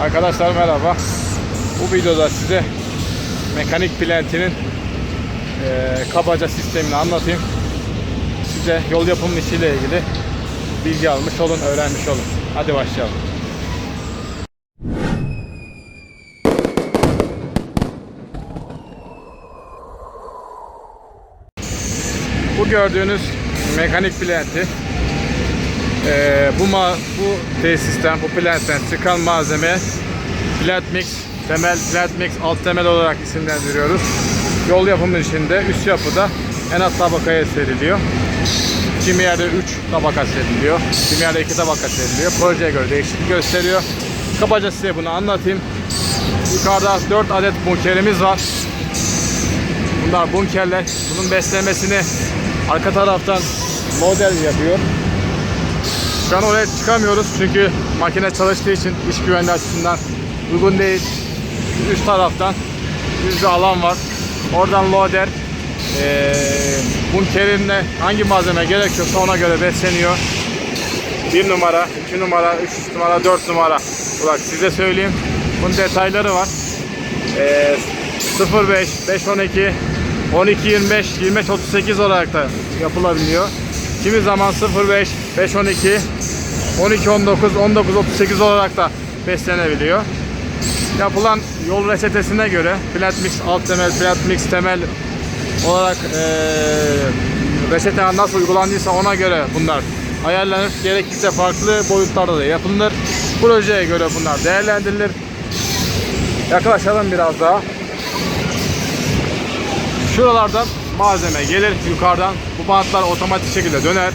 Arkadaşlar merhaba. Bu videoda size mekanik plantinin eee, kabaca sistemini anlatayım. Size yol yapımı işiyle ilgili bilgi almış olun, öğrenmiş olun. Hadi başlayalım. Bu gördüğünüz mekanik planti ee, bu bu tesisten, bu plantten çıkan malzeme plant mix, temel plant mix alt temel olarak isimlendiriyoruz. Yol yapımı işinde üst yapıda en alt tabakaya seriliyor. Kimi yerde 3 tabaka seriliyor, kimi yerde 2 tabaka seriliyor. Projeye göre değişiklik gösteriyor. Kabaca size bunu anlatayım. Yukarıda 4 adet bunkerimiz var. Bunlar bunkerler. Bunun beslemesini arka taraftan model yapıyor. Şu oraya çıkamıyoruz çünkü makine çalıştığı için iş güvenliği açısından uygun değil. Üst taraftan bir alan var. Oradan loader eee bunkerinde hangi malzeme gerekiyorsa ona göre besleniyor. 1 numara, 2 numara, 3 numara, 4 numara. Bak size söyleyeyim. Bunun detayları var. Eee 05, 512, 12, 25, 25, 38 olarak da yapılabiliyor. Kimi zaman 05, 512, 12, 19, 19, 38 olarak da beslenebiliyor. Yapılan yol reçetesine göre plant mix alt temel, plant mix temel olarak eee reçete nasıl uygulandıysa ona göre bunlar ayarlanır. Gerekirse farklı boyutlarda da yapılır. Projeye göre bunlar değerlendirilir. Yaklaşalım biraz daha. Şuralardan malzeme gelir yukarıdan. Bu bantlar otomatik şekilde döner.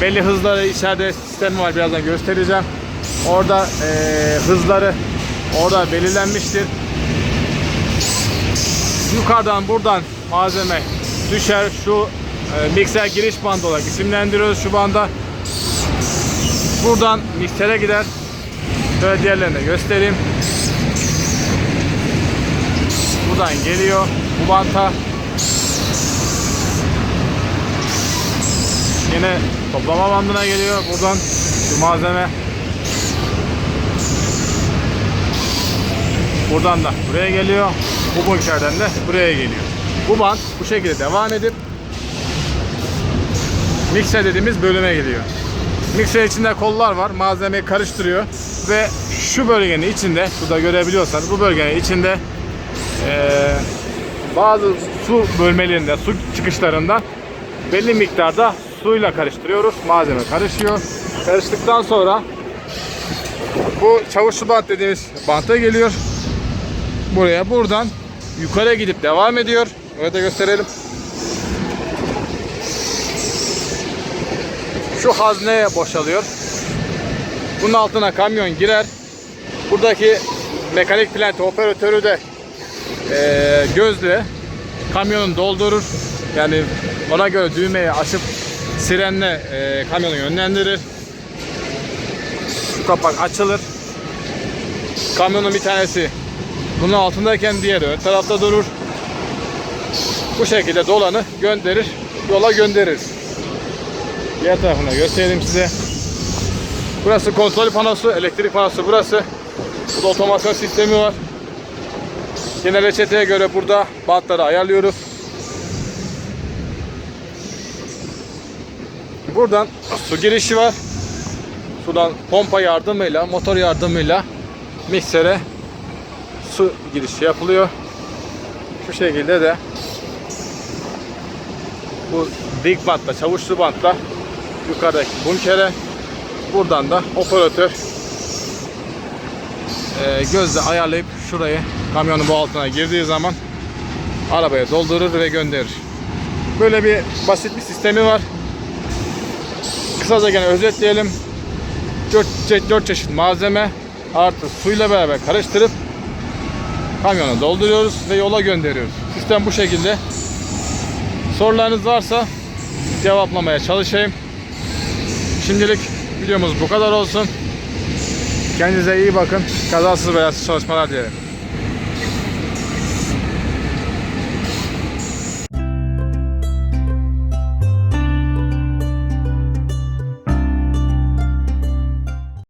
Belli hızları içeride sistemi var birazdan göstereceğim. Orada eee, hızları orada belirlenmiştir. Yukarıdan buradan malzeme düşer. Şu e, mikser giriş bandı olarak isimlendiriyoruz şu banda. Buradan miksere gider. Şöyle diğerlerini göstereyim. Buradan geliyor bu banta. Yine toplama bandına geliyor. Buradan şu malzeme. Buradan da buraya geliyor. Bu bunkerden de buraya geliyor. Bu bant bu şekilde devam edip mikser dediğimiz bölüme geliyor. Mikser içinde kollar var. Malzemeyi karıştırıyor ve şu bölgenin içinde, şurada görebiliyorsanız bu bölgenin içinde eee, bazı su bölmelerinde, su çıkışlarında belli miktarda suyla karıştırıyoruz. Malzeme karışıyor. Karıştıktan sonra bu çavuşlu bant dediğimiz banta geliyor. Buraya buradan yukarı gidip devam ediyor. Orada gösterelim. Şu hazneye boşalıyor. Bunun altına kamyon girer. Buradaki mekanik plant operatörü de eee gözle kamyonun doldurur. Yani ona göre düğmeyi açıp sirenle eee kamyonu yönlendirir. Şu kapak açılır. Kamyonun bir tanesi bunun altındayken diğeri ön tarafta durur. Bu şekilde dolanı gönderir, yola gönderir. Diğer tarafına göstereyim size. Burası kontrol panosu, elektrik panosu burası. Burada otomasyon sistemi var. Yine reçeteye göre burada bantları ayarlıyoruz. Buradan su girişi var. Sudan pompa yardımıyla, motor yardımıyla miksere su girişi yapılıyor. Şu şekilde de bu dik bantla, çavuşlu bantla yukarıdaki bunkere buradan da operatör e, gözle ayarlayıp şurayı kamyonun bu altına girdiği zaman arabaya doldurur ve gönderir. Böyle bir basit bir sistemi var. Kısaca gene özetleyelim. 4, 4 çeşit malzeme artı suyla beraber karıştırıp kamyona dolduruyoruz ve yola gönderiyoruz. Sistem bu şekilde. Sorularınız varsa cevaplamaya çalışayım. Şimdilik videomuz bu kadar olsun. Kendinize iyi bakın. Kazasız belasız çalışmalar dilerim.